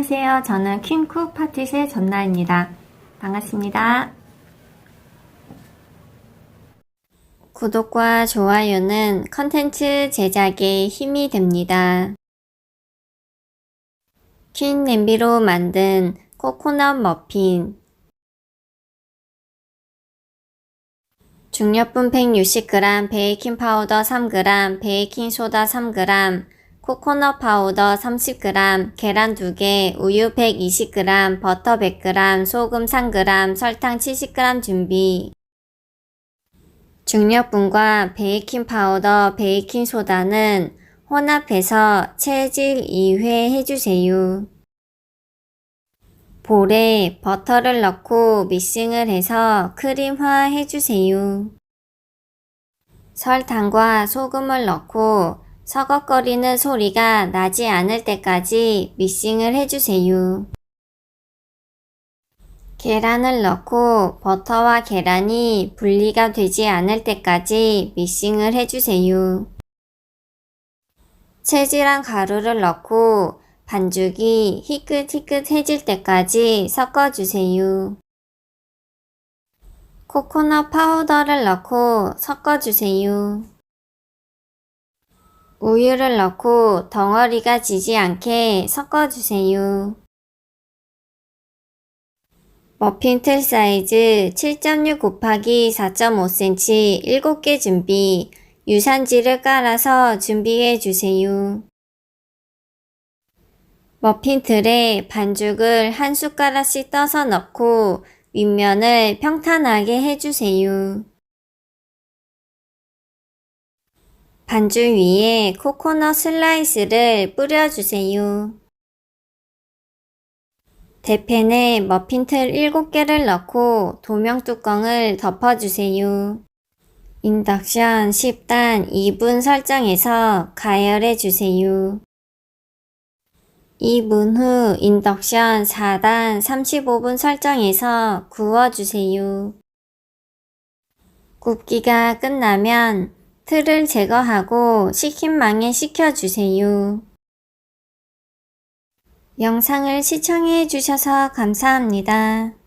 안녕하세요. 저는 퀸쿡 파티의 전나입니다. 반갑습니다. 구독과 좋아요는 컨텐츠 제작에 힘이 됩니다. 퀸 냄비로 만든 코코넛 머핀 중력분 160g, 베이킹 파우더 3g, 베이킹 소다 3g, 코코넛 파우더 30g, 계란 2개, 우유 120g, 버터 100g, 소금 3g, 설탕 70g 준비. 중력분과 베이킹 파우더, 베이킹 소다는 혼합해서 체질 2회 해주세요. 볼에 버터를 넣고 믹싱을 해서 크림화 해주세요. 설탕과 소금을 넣고 서걱거리는 소리가 나지 않을 때까지 믹싱을 해주세요. 계란을 넣고 버터와 계란이 분리가 되지 않을 때까지 믹싱을 해주세요. 체질한 가루를 넣고 반죽이 희끗희끗해질 때까지 섞어주세요. 코코넛 파우더를 넣고 섞어주세요. 우유를 넣고 덩어리가 지지 않게 섞어주세요. 머핀 틀 사이즈 7.6 곱하기 4.5cm 7개 준비, 유산지를 깔아서 준비해 주세요. 머핀 틀에 반죽을 한 숟가락씩 떠서 넣고 윗면을 평탄하게 해주세요. 반죽 위에 코코넛 슬라이스를 뿌려주세요. 대팬에 머핀 틀 7개를 넣고 도명 뚜껑을 덮어주세요. 인덕션 10단 2분 설정해서 가열해 주세요. 2분 후 인덕션 4단 35분 설정해서 구워주세요. 굽기가 끝나면 틀을 제거하고 식힌망에 식혀주세요. 영상을 시청해 주셔서 감사합니다.